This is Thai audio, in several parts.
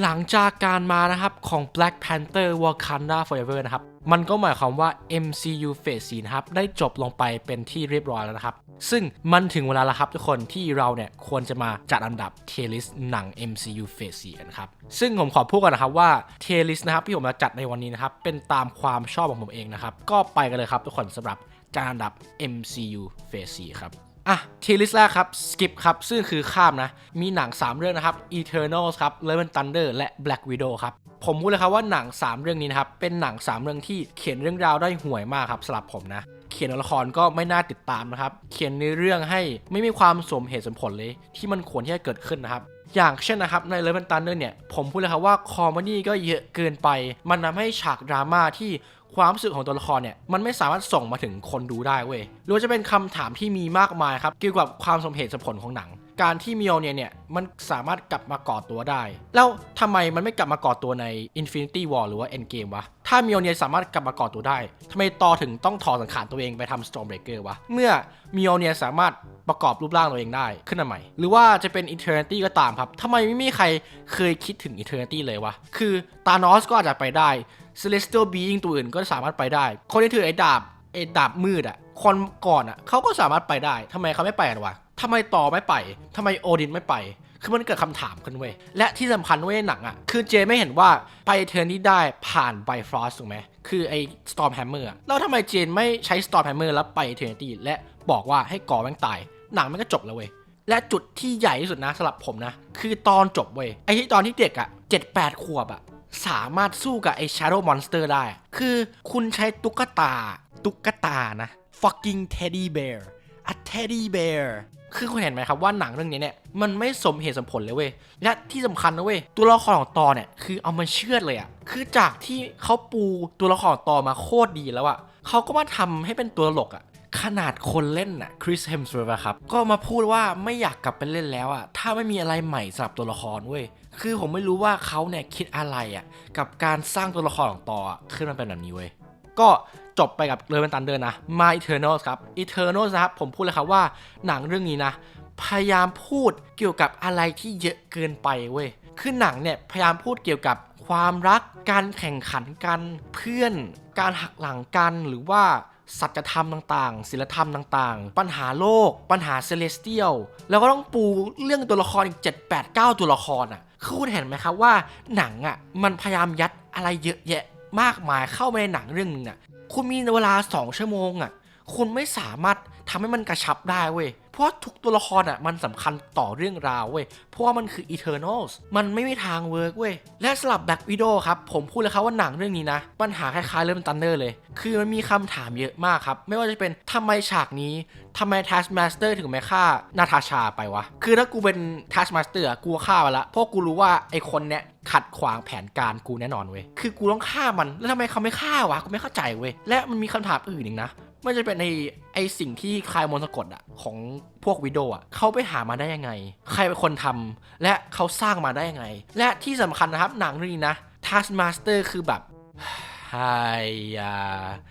หลังจากการมานะครับของ Black Panther Wakanda Forever นะครับมันก็หมายความว่า MCU Phase 4นะครับได้จบลงไปเป็นที่เรียบร้อยแล้วนะครับ ซึ่งมันถึงเวลาแล้วครับทุกคนที่เราเนี่ยควรจะมาจัดอันดับ tier list หนัง MCU Phase 4กันครับ ซึ่งผมขอพูดก่อนนะครับว่า tier list นะครับที่ผมจะจัดในวันนี้นะครับเป็นตามความชอบของผมเองนะครับ ก็ไปกันเลยครับทุกคนสำหรับจัดอันดับ MCU Phase 4ครับ อะทีลิสแรกครับ skip ครับ ซึ่งคือข้ามนะ มีหนัง 3 เรื่องนะครับ Eternals ครับ Love and Thunder และ Black Widow ครับ ผมพูดเลยครับว่าหนัง 3 เรื่องนี้นะครับ เป็นหนัง 3 เรื่องที่เขียนเรื่องราวได้ห่วยมากครับสำหรับผมนะ เขียนตัวละครก็ไม่น่าติดตามนะครับ เขียนในเรื่องให้ไม่มีความสมเหตุสมผลเลย ที่มันควรที่จะเกิดขึ้นนะครับอย่างเช่นนะครับใน Love and Thunder เนี่ย ผมพูดเลยครับว่าคอมเมดี้ก็เยอะเกินไป มันทำให้ฉากดราม่าที่ ความรู้สึกของตัวละครเนี่ยมันไม่สามารถส่งมาถึงคนดูได้เว้ยหรือจะเป็นคำถามที่มีมากมายครับเกี่ยวกับความสมเหตุสมผลของหนัง การที่มิโอเนียเนี่ยมันสามารถกลับมาก่อตัวได้ แล้วทำไมมันไม่กลับมาก่อตัวใน Infinity War หรือว่า Endgame วะถ้ามิโอเนียสามารถกลับมาก่อตัวได้ทำไมตอถึงต้องถอดสังขารตัวเองไปทำ Stormbreaker วะเมื่อมิโอเนียสามารถประกอบรูปร่างตัวเองได้ขึ้นมาใหม่ หรือว่าจะเป็น Eternity ก็ตามครับทำไมไม่มีใครเคยคิดถึง Eternity เลยวะคือตานอสก็อาจจะไปได้ Celestial Being ตัวอื่นก็สามารถไปได้ คนที่ถือไอ้ดาบไอ้ดาบมืดอะคนก่อนอะเขาก็สามารถไปได้ทำไมเขาไม่ไปกันวะทำไมต่อไม่ไปทำไมโอดินไม่ไป คือมันเกิดคำถามขึ้นเว้ย และที่สำคัญเว้ยหนังอะคือเจไม่เห็นว่าไปเทอร์นที่ได้ผ่านไบฟรอสถูกไหม คือไอ้ Storm Hammer อะแล้วทำไมเจนไม่ใช้ Storm Hammer แล้วไปเทอร์นที่และบอกว่าให้ก่อแม่งตาย หนังมันก็จบแล้วเว้ย และจุดที่ใหญ่ที่สุดนะสำหรับผมนะ คือตอนจบเว้ย ไอ้ที่ตอนที่เด็กอะเจ็ดแปดขวบอะ สามารถสู้กับไอ้ Shadow Monster ได้ คือคุณใช้ตุ๊กตา ตุ๊กตานะ fucking teddy bear a teddy bear คือคุณเห็นไหมครับว่าหนังเรื่องนี้เนี่ยมันไม่สมเหตุสมผลเลยเว้ย และที่สำคัญนะเว้ยตัวละครของตอเนี่ยคือเอามาเชื่อดเลยอะคือจากที่เขาปูตัวละครของตอมาโคตรดีแล้วอะเขาก็มาทำให้เป็นตัวตลกอะขนาดคนเล่นน่ะคริสเฮมส w ว r ์ครับ ก็มาพูดว่าไม่อยากกลับไปเล่นแล้วอะถ้าไม่มีอะไรใหม่สำหรับตัวละครเว้ย คือผมไม่รู้ว่าเขาเนี่ยคิดอะไรอะกับการสร้างตัวละครของต่ออะขึ้นมาเป็นแบบนี้เว้ยก็จบไปกับเร v วนตันเดอร์นะ มา Eternals ครับ Eternals นะครับผมพูดเลยครับว่าหนังเรื่องนี้นะ พยายามพูดเกี่ยวกับอะไรที่เยอะเกินไปเว้ยคือหนังเนี่ยพยายามพูดเกี่ยวกับความรักการแข่งขันกันเพื่อน การหักหลังกันหรือว่า สัจธรรมต่างๆศิลธรรมต่างๆ ปัญหาโลก ปัญหาเซเลสเตียล แล้วก็ต้องปูเรื่องตัวละครอีก 7 8 9 ตัวละครอะคือคุณเห็นไหมครับว่าหนังอะมันพยายามยัดอะไรเยอะแยะมากมายเข้าไปในหนังเรื่องนึงอะคุณมีเวลา 2 ชั่วโมงอะ คุณไม่สามารถทำให้มันกระชับได้เว้ย เพราะทุกตัวละครอะมันสำคัญต่อเรื่องราวเว้ย เพราะว่ามันคือ Eternals มันไม่มีทางเวิร์กเว้ย และสำหรับ Black Widow ครับ ผมพูดเลยครับว่าหนังเรื่องนี้นะ ปัญหาคล้ายๆเรื่อง Thunder เลย คือมันมีคำถามเยอะมากครับ ไม่ว่าจะเป็นทำไมฉากนี้ทำไม Taskmaster ถึงไม่ฆ่านาทาชาไปวะ คือถ้ากูเป็น Taskmaster อะกูฆ่าไปละเพราะกูรู้ว่าไอคนเนี้ยขัดขวางแผนการกูแน่นอนเว้ย คือกูต้องฆ่ามัน แล้วทำไมเขาไม่ฆ่าวะ กูไม่เข้าใจเว้ย และมันมีคำถามอื่นอีกนะ ไม่จะเป็นในไอสิ่งที่คลายมนต์สะกดอะของพวกวิดโออะเขาไปหามาได้ยังไง ใครเป็นคนทำและเขาสร้างมาได้ยังไง และที่สำคัญนะครับหนังเรื่องนี้นะ Taskmaster คือแบบไฮยา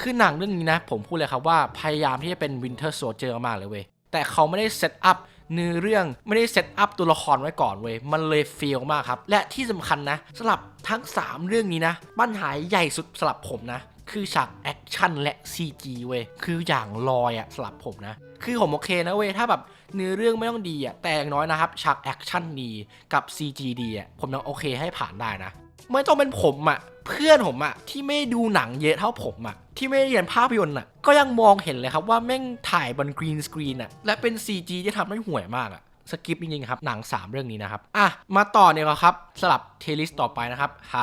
คือหนังเรื่องนี้นะ ผมพูดเลยครับว่าพยายามที่จะเป็น Winter Soldier มากเลยเว้ยแต่เขาไม่ได้เซตอัพเนื้อเรื่องไม่ได้เซตอัพตัวละครไว้ก่อนเว้ยมันเลยเฟีลมากครับ และที่สำคัญนะสำหรับทั้ง 3 เรื่องนี้นะ ปัญหาใหญ่สุดสำหรับผมนะ คือฉากแอคชั่นและ CG เว้ย คืออย่างลอยอะสำหรับผมนะ คือผมโอเคนะเว้ย ถ้าแบบเนื้อเรื่องไม่ต้องดีอะแต่อย่างน้อยนะครับฉากแอคชั่นดีกับ CG ดีอะผมยังโอเคให้ผ่านได้นะ ไม่ต้องเป็นผมอะเพื่อนผมอะที่ไม่ดูหนังเยอะเท่าผมอะที่ไม่เรียนภาพยนตร์อะก็ยังมองเห็นเลยครับว่าแม่งถ่ายบนกรีนสกรีนอะและเป็น CG ที่ทำให้ห่วยมากอะ สกิปจริงๆครับ หนัง 3 เรื่องนี้นะครับ อะ มาต่อเนี่ยครับสลับเทลิสต่อไปนะครับไฮ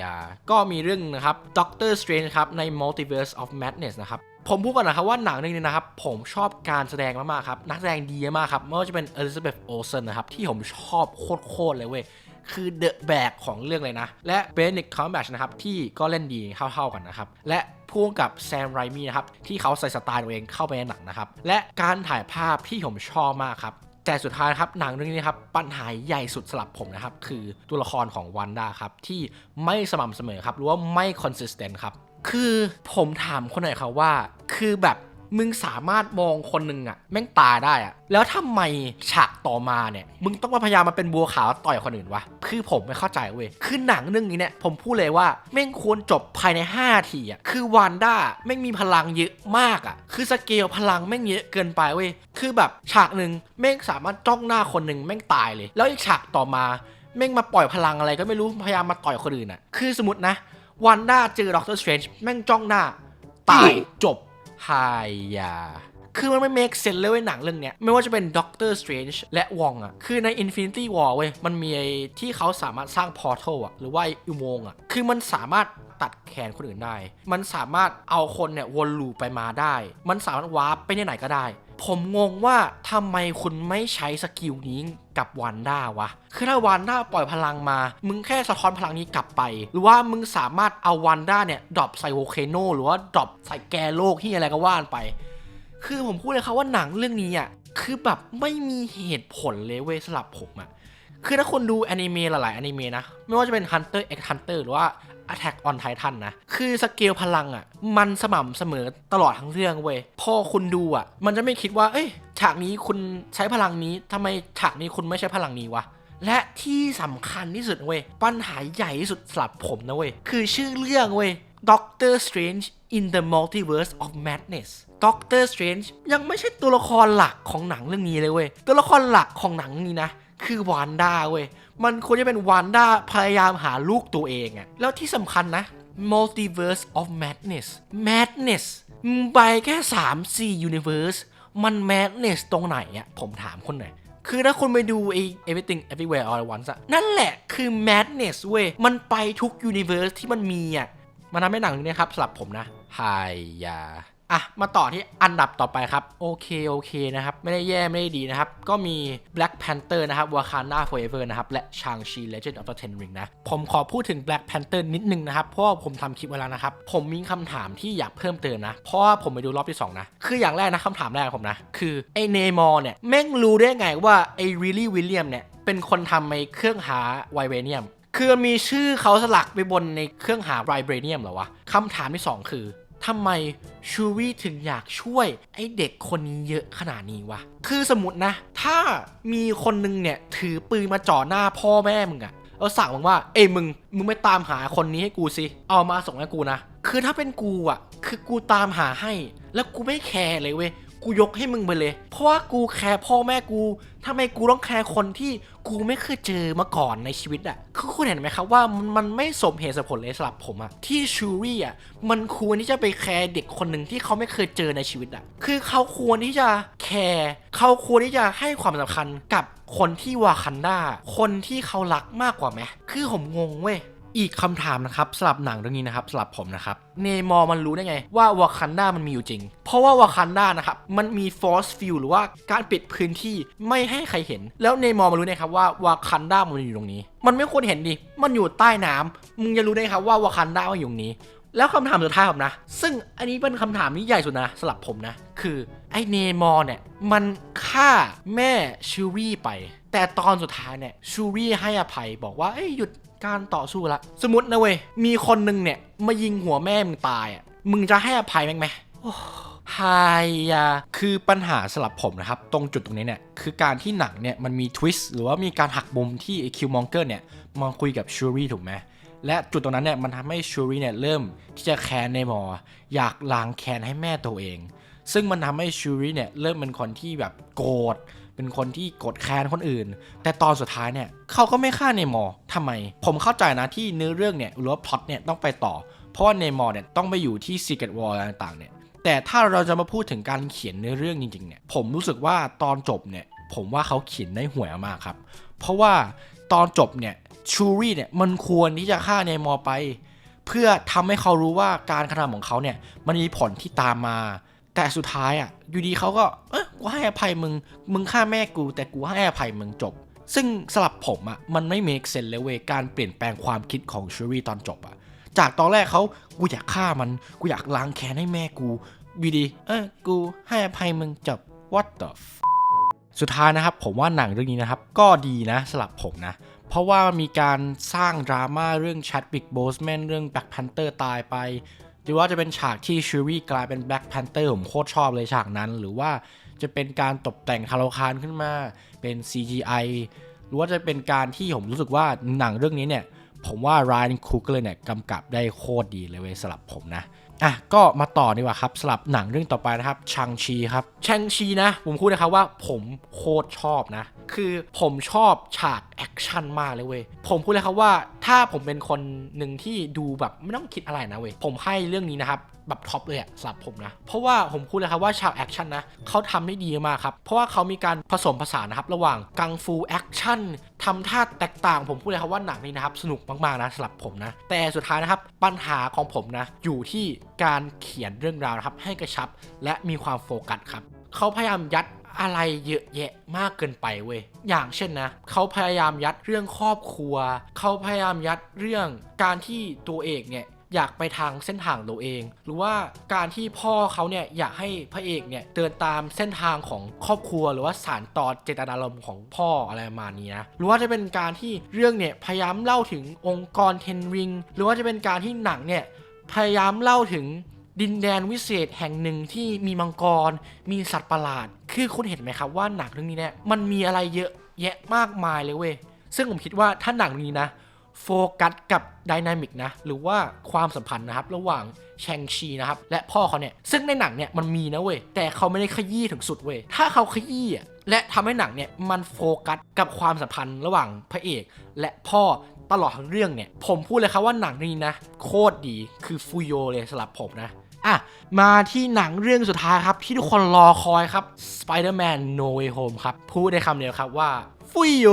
ยา ก็มีเรื่องนะครับ Doctor Strange ครับ ใน Multiverse of Madness นะครับผมพูดก่อนนะครับว่าหนังเรื่องนี้นะครับ ผมชอบการแสดงมากๆครับ นักแสดงดีมากครับไม่ว่าจะเป็น Elizabeth Olsen นะครับ ที่ผมชอบโคตรๆเลยเว้ยคือเดอะแบกของเรื่องเลยนะ และเบน i c ค c มแบชนะครับ ที่ก็เล่นดีเท่าๆกันนะครับ และพ่วงกับแซมไรมี่นะครับ ที่เขาใส่สไตล์ตัวเองเข้าไปในหนังนะครับ และการถ่ายภาพที่ผมชอบมากครับ แต่สุดท้ายครับหนังเรื่องนี้ครับปัญหาใหญ่สุดสำหรับผมนะครับ คือตัวละครของวันด้าครับ ที่ไม่สม่ำเสมอครับ หรือว่าไม่คอนสิสเทนต์ครับ คือผมถามคนหน่อยครับว่า คือแบบ มึงสามารถมองคนหนึ่งอะแม่งตายได้อะแล้วทำไมฉากต่อมาเนี่ย มึงต้องมาพยายามมาเป็นบัวขาวต่อยคนอื่นวะคือผมไม่เข้าใจเว้ยคือหนังเรื่องนี้เนี่ยผมพูดเลยว่าแม่งควรจบภายใน5ทีอะคือวานด้าแม่งมีพลังเยอะมากอะคือสเกลพลังแม่งเยอะเกินไปเว้ยคือแบบฉากหนึ่งแม่งสามารถจ้องหน้าคนหนึ่งแม่งตายเลย แล้วอีกฉากต่อมาแม่งมาปล่อยพลังอะไรก็ไม่รู้พยายามมาต่อยคนอื่นอะคือสมมตินะวันด้าเจอด็อกเตอร์สเตรนจ์แม่งจ้องหน้า ตายจบ หายาคือมันไม่ make sense เลยเว้ยหนังเรื่องเนี้ยไม่ว่าจะเป็นด็อกเตอร์สเตรนจ์และวองอะคือใน Infinity War เว้ยมันมีไอ้ที่เขาสามารถสร้างพอร์ทัลอะหรือว่าอุโมงค์อะคือมันสามารถตัดแขนคนอื่นได้ มันสามารถเอาคนเนี่ยวนลูปไปมาได้ มันสามารถวาร์ปไปไหนก็ได้ ผมงงว่าทำไมคุณไม่ใช้สกิลนี้กับวานด้าวะ คือถ้าวานด้าปล่อยพลังมา มึงแค่สะท้อนพลังนี้กลับไป หรือว่ามึงสามารถเอาวานด้าเนี่ยดรอปใส่โวเคโนหรือว่าดรอปใส่แกโลกที่อะไรก็ว่านไป คือผมพูดเลยครับว่าหนังเรื่องนี้อะ คือแบบไม่มีเหตุผลเลยเว้ยสำหรับผมอะ คือถ้าคนดูแอนิเมะหลายๆแอนิเมะนะ ไม่ว่าจะเป็น Hunter x Hunter หรือว่า Attack on Titan นะ คือสเกลพลังอะ มันสม่ำเสมอตลอดทั้งเรื่องเว้ย พอคุณดูอะ มันจะไม่คิดว่า เอ้ย ฉากนี้คุณใช้พลังนี้ทำไมฉากนี้คุณไม่ใช้พลังนี้วะ และที่สำคัญที่สุดเว้ย ปัญหาใหญ่ที่สุดสำหรับผมนะเว้ย คือชื่อเรื่องเว้ย Doctor Strange in the Multiverse of Madness Doctor Strange ยังไม่ใช่ตัวละครหลักของหนังเรื่องนี้เลยเว้ย ตัวละครหลักของหนังนี้นะ คือวานด้าเว้ย มันควรจะเป็นวานด้าพยายามหาลูกตัวเองอะแล้วที่สำคัญนะ Multiverse of Madness Madness มึงไปแค่ 3 4 Universe มัน Madness ตรงไหนอะผมถามคนหน่อย คือถ้าคุณไปดูไอ้ Everything Everywhere All at Once อะนั่นแหละคือ Madness เว้ย มันไปทุก Universe ที่มันมีอะมันทำให้หนังเรื่องนี้ครับสำหรับผมนะไฮยา อะมาต่อที่อันดับต่อไปครับ โอเค โอเคนะครับ ไม่ได้แย่ไม่ได้ดีนะครับ ก็มี Black Panther นะครับ Wakanda Forever นะครับ และ Shang-Chi Legend of the Ten Ring นะ ผมขอพูดถึง Black Panther นิดนึงนะครับ เพราะว่าผมทำคลิปไว้แล้วนะครับ ผมมีคำถามที่อยากเพิ่มเติมนะ เพราะว่าผมไปดูรอบที่ 2 นะ คืออย่างแรกนะคำถามแรกผมนะ คือไอเนมอร์เนี่ยแม่งรู้ได้ไงว่าไอ้วิลลี่วิลเลียมเนี่ยเป็นคนทำไอเครื่องหาไวเบเนียมคือมีชื่อเขาสลักไปบนในเครื่องหาไวเบเนียมเหรอวะคำถามที่สองคือ ทำไมชูวี่ถึงอยากช่วยไอ้เด็กคนนี้เยอะขนาดนี้วะ คือสมมตินะ ถ้ามีคนนึงเนี่ย ถือปืนมาจ่อหน้าพ่อแม่มึงอะแล้วสั่งมึงว่า เอ้ยมึง มึงไปตามหาคนนี้ให้กูสิ เอามาส่งให้กูนะ คือถ้าเป็นกูอะคือกูตามหาให้ แล้วกูไม่แคร์เลยเว้ย กูยกให้มึงไปเลย เพราะว่ากูแคร์พ่อแม่กูทำไมกูต้องแคร์คนที่กูไม่เคยเจอมาก่อนในชีวิตอะคือคุณเห็นไหมครับว่ามันมันไม่สมเหตุสมผลเลยสำหรับผมอะที่ชูรี่อะมันควรที่จะไปแคร์เด็กคนหนึ่งที่เขาไม่เคยเจอในชีวิตอะคือเขาควรที่จะแคร์เขาควรที่จะให้ความสำคัญกับคนที่วาคันดาคนที่เขารักมากกว่าไหมคือผมงงเว้ย อีกคำถามนะครับสำหรับหนังเรื่องนี้นะครับสำหรับผมนะครับเนมอร์มันรู้ได้ไง ว่าวาคันดามันมีอยู่จริง เพราะว่าวาคันดานะครับมันมีฟอสฟิลหรือว่าการปิดพื้นที่ไม่ให้ใครเห็น แล้วเนมอร์มันรู้ได้ครับว่าวาคันดามันอยู่ตรงนี้ มันไม่ควรเห็นดิมันอยู่ใต้น้ำมึงจะรู้ได้ครับว่าวาคันดามันอยู่ตรงนี้ แล้วคำถามสุดท้ายผมนะ ซึ่งอันนี้เป็นคำถามที่ใหญ่สุดนะสำหรับผมนะ คือไอเนมอร์เนี่ยมันฆ่าแม่ชูรี่ไปแต่ตอนสุดท้ายเนี่ยชูรี่ให้อภัยบอกว่าเอ้ยหยุด การต่อสู้ละ สมมตินะเว้ย มีคนหนึ่งเนี่ย มายิงหัวแม่มึงตายอะ มึงจะให้อภัยแม่งไหมโอ้ไฮยาคือปัญหาสำหรับผมนะครับ ตรงจุดตรงนี้เนี่ย คือการที่หนังเนี่ย มันมีทวิสต์หรือว่ามีการหักมุมที่ไอคิวมองเกอร์เนี่ยมาคุยกับชูรี่ถูกไหมและจุดตรงนั้นเนี่ย มันทำให้ชูรี่เนี่ย เริ่มที่จะแค้นในมอร์อยากล้างแค้นให้แม่ตัวเอง ซึ่งมันทำให้ชูรี่เนี่ย เริ่มเป็นคนที่แบบโกรธ เป็นคนที่โกรธแค้นคนอื่น แต่ตอนสุดท้ายเนี่ยเขาก็ไม่ฆ่าเนมอร์ทำไม ผมเข้าใจนะที่เนื้อเรื่องเนี่ยหรือว่าพล็อตเนี่ยต้องไปต่อ เพราะว่าเนมอร์เนี่ยต้องไปอยู่ที่ Secret War อะไรต่างๆเนี่ยแต่ถ้าเราจะมาพูดถึงการเขียนเนื้อเรื่องจริงๆเนี่ยผมรู้สึกว่าตอนจบเนี่ยผมว่าเขาเขียนได้ห่วยมากครับ เพราะว่าตอนจบเนี่ยชูรี่เนี่ยมันควรที่จะฆ่าเนมอร์ไป เพื่อทำให้เขารู้ว่าการกระทำของเขาเนี่ยมันมีผลที่ตามมา แต่สุดท้ายอะ อยู่ดีเขาก็ เออกูให้อภัยมึง มึงฆ่าแม่กู แต่กูให้อภัยมึงจบ ซึ่งสำหรับผมอะมันไม่ make sense เลยเวยการเปลี่ยนแปลงความคิดของชูรี่ตอนจบอะจากตอนแรกเขากูอยากฆ่ามัน กูอยากล้างแค้นให้แม่กูวีดี เออ กูให้อภัยมึงจบ what the f สุดท้ายนะครับ ผมว่าหนังเรื่องนี้นะครับ ก็ดีนะสำหรับผมนะเพราะว่ามีการสร้างดราม่าเรื่อง Chadwick Boseman เรื่อง Black Panther ตายไป หรือว่าจะเป็นฉากที่ชูรี่กลายเป็นแบล็กแพนเตอร์ผมโคตรชอบเลยฉากนั้น หรือว่าจะเป็นการตกแต่งคาราคานขึ้นมาเป็น CGI หรือว่าจะเป็นการที่ผมรู้สึกว่าหนังเรื่องนี้เนี่ย ผมว่า Ryan Coogler เนี่ยกำกับได้โคตรดีเลยเว้ยสำหรับผมนะ อะก็มาต่อดีกว่าครับสลับหนังเรื่องต่อไปนะครับชังชีครับชังชีนะ ผมพูดนะครับว่าผมโคตรชอบนะ คือผมชอบฉากแอคชั่นมากเลยเว้ยผมพูดเลยครับว่าถ้าผมเป็นคนหนึ่งที่ดูแบบไม่ต้องคิดอะไรนะเว้ยผมให้เรื่องนี้นะครับแบบท็อปเลยอะสำหรับผมนะ เพราะว่าผมพูดเลยครับว่าฉากแอคชั่นนะเขาทำได้ดีมากครับ เพราะว่าเขามีการผสมผสานนะครับ ระหว่างกังฟูแอคชั่นทำท่าแตกต่าง ผมพูดเลยครับว่าหนังนี้นะครับ สนุกมากๆนะสำหรับผมนะ แต่สุดท้ายนะครับ ปัญหาของผมนะ อยู่ที่การเขียนเรื่องราวนะครับ ให้กระชับ และมีความโฟกัสครับเขาพยายามยัดอะไรเยอะแยะมากเกินไปเว้ย อย่างเช่นนะ เขาพยายามยัดเรื่องครอบครัว เขาพยายามยัดเรื่องการที่ตัวเอกเนี่ย อยากไปทางเส้นทางตัวเอง หรือว่าการที่พ่อเขาเนี่ยอยากให้พระเอกเนี่ยเดินตามเส้นทางของครอบครัว หรือว่าสารต่อเจตนารมณ์ของพ่ออะไรประมาณนี้นะหรือว่าจะเป็นการที่เรื่องเนี่ยพยายามเล่าถึงองค์กรเทนริงหรือว่าจะเป็นการที่หนังเนี่ยพยายามเล่าถึงดินแดนวิเศษแห่งหนึ่งที่มีมังกร มีสัตว์ประหลาด คือคุณเห็นไหมครับว่าหนังเรื่องนี้เนี่ยมันมีอะไรเยอะแยะมากมายเลยเว้ย ซึ่งผมคิดว่าถ้าหนังเรื่องนี้นะ โฟกัสกับดินามิกนะหรือว่าความสัมพันธ์นะครับระหว่างแชงชีนะครับและพ่อเขาเนี่ยซึ่งในหนังเนี่ยมันมีนะเว้ยแต่เขาไม่ได้ขยี้ถึงสุดเว้ยถ้าเขาขยี้อะและทำให้หนังเนี่ยมันโฟกัสกับความสัมพันธ์ระหว่างพระเอก และพ่อตลอดทั้งเรื่องเนี่ยผมพูดเลยครับว่าหนังเรื่องนี้นะ โคตรดีคือฟูโยเลยสำหรับผมนะ อะ มาที่หนังเรื่องสุดท้ายครับ ที่ทุกคนรอคอยครับ Spider-Man No Way Home ครับ พูดได้คำเดียวครับว่าฟุยโย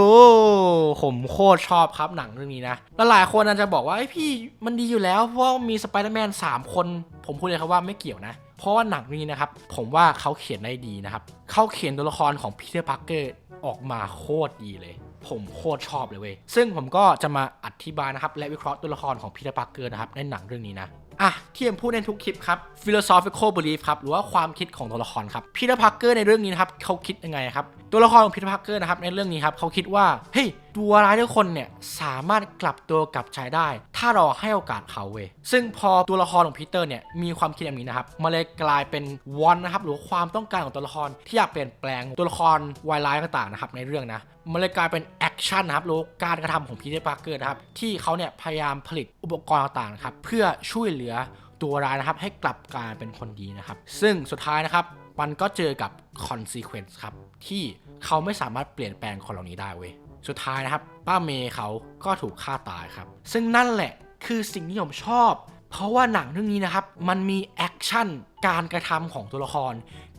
ผมโคตรชอบครับหนังเรื่องนี้นะแล้วหลายคนอาจจะบอกว่าไอพี่มันดีอยู่แล้ว เพราะมีสไปเดอร์แมน3คน ผมพูดเลยครับว่าไม่เกี่ยวนะ เพราะว่าหนังเรื่องนี้นะครับ ผมว่าเขาเขียนได้ดีนะครับ เขาเขียนตัวละครของพีเตอร์พาร์เกอร์ออกมาโคตรดีเลย ผมโคตรชอบเลยเว้ย ซึ่งผมก็จะมาอธิบายนะครับ และวิเคราะห์ตัวละครของพีเตอร์พาร์เกอร์นะครับในหนังเรื่องนี้นะ อะที่ผมพูดในทุกคลิปครับ philosophical belief ครับหรือว่าความคิดของตัวละครครับพีเตอร์พาร์เกอร์ในเรื่องนี้นะครับเขาคิดยังไงครับตัวละครของพีเตอร์พาร์เกอร์นะครับในเรื่องนี้ครับเขาคิดว่าเฮ้ย ตัวร้ายทุกคนเนี่ยสามารถกลับตัวกลับใจได้ ถ้าเราให้โอกาสเขาเว้ยซึ่งพอตัวละครของพีเตอร์เนี่ยมีความคิดแบบนี้นะครับมันเลยกลายเป็นวอนนะครับหรือความต้องการของตัวละครที่อยากเปลี่ยนแปลงตัวละครวายร้ายต่างๆนะครับในเรื่องนะมันเลยกลายเป็นแอคชั่นนะครับหรือการกระทำของพีเตอร์พาร์เกอร์นะครับที่เขาเนี่ยพยายามผลิตอุปกรณ์ต่างๆนะครับเพื่อช่วยเหลือตัวร้ายนะครับให้กลับกลายเป็นคนดีนะครับซึ่งสุดท้ายนะครับมันก็เจอกับ consequence ครับที่เขาไม่สามารถเปลี่ยนแปลงคนเหล่านี้ได้เว้ย สุดท้ายนะครับ ป้าเมย์เขาก็ถูกฆ่าตายครับ ซึ่งนั่นแหละคือสิ่งที่ผมชอบ เพราะว่าหนังเรื่องนี้นะครับ มันมีแอคชั่นการกระทำของตัวละคร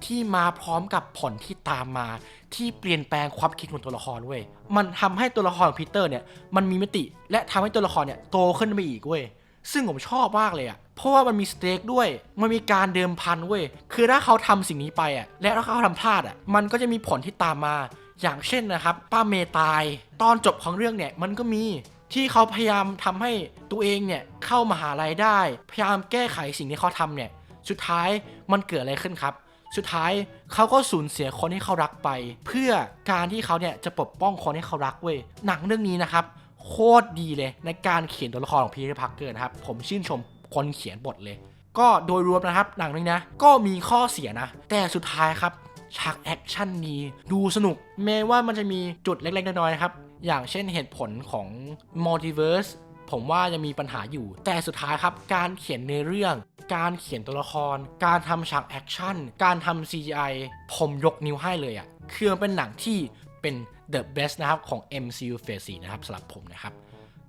ที่มาพร้อมกับผลที่ตามมา ที่เปลี่ยนแปลงความคิดของตัวละครเว้ยมันทำให้ตัวละครของพีเตอร์เนี่ยมันมีมิติ และทำให้ตัวละครเนี่ยโตขึ้นไปอีกเว้ยซึ่งผมชอบมากเลยอะ่ะเพราะว่ามันมีสเต็กด้วย มันมีการเดิมพันเว้ย คือถ้าเขาทำสิ่งนี้ไปอะ่ะและถ้าเขาทำพลาดอะ่ะมันก็จะมีผลที่ตามมา อย่างเช่นนะครับ ป้าเมย์ตาย ตอนจบของเรื่องเนี่ยมันก็มีที่เขาพยายามทำให้ตัวเองเนี่ยเข้ามาหาลัยได้ พยายามแก้ไขสิ่งที่เขาทำเนี่ยสุดท้ายมันเกิดอะไรขึ้นครับ สุดท้ายเขาก็สูญเสียคนที่เขารักไป เพื่อการที่เขาเนี่ยจะปกป้องคนที่เขารักเว้ยหนังเรื่องนี้นะครับ โคตรดีเลยในการเขียนตัวละครของพีเตอร์พาร์เกอร์นะครับผมชื่นชมคนเขียนบทเลย ก็โดยรวมนะครับหนังเรื่องนี้นะ ก็มีข้อเสียนะ แต่สุดท้ายครับ ฉากแอคชั่นดีดูสนุก แม้ว่ามันจะมีจุดเล็กๆ น้อยๆครับ อย่างเช่นเหตุผลของมัลติเวิร์สผมว่ายังมีปัญหาอยู่ แต่สุดท้ายครับ การเขียนในเรื่อง การเขียนตัวละคร การทำฉากแอคชั่น การทำ CGI ผมยกนิ้วให้เลยอะ่ะ คือมันเป็นหนังที่เป็น the best นะครับของ MCU Phase 4นะครับสำหรับผมนะครับ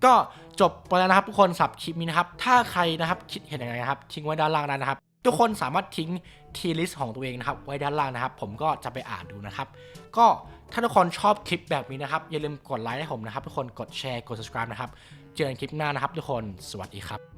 ก็จบไปแล้วนะครับทุกคนสับคลิปนี้นะครับ ถ้าใครนะครับคิดเห็นยังไงนะครับ ทิ้งไว้ด้านล่างได้นะครับ ทุกคนสามารถทิ้งทีลิสของตัวเองนะครับ ไว้ด้านล่างนะครับ ผมก็จะไปอ่านดูนะครับ ก็ถ้าทุกคนชอบคลิปแบบนี้นะครับ อย่าลืมกดไลค์ให้ผมนะครับ ทุกคนกดแชร์กด subscribe นะครับ เจอกันคลิปหน้านะครับ ทุกคนสวัสดีครับ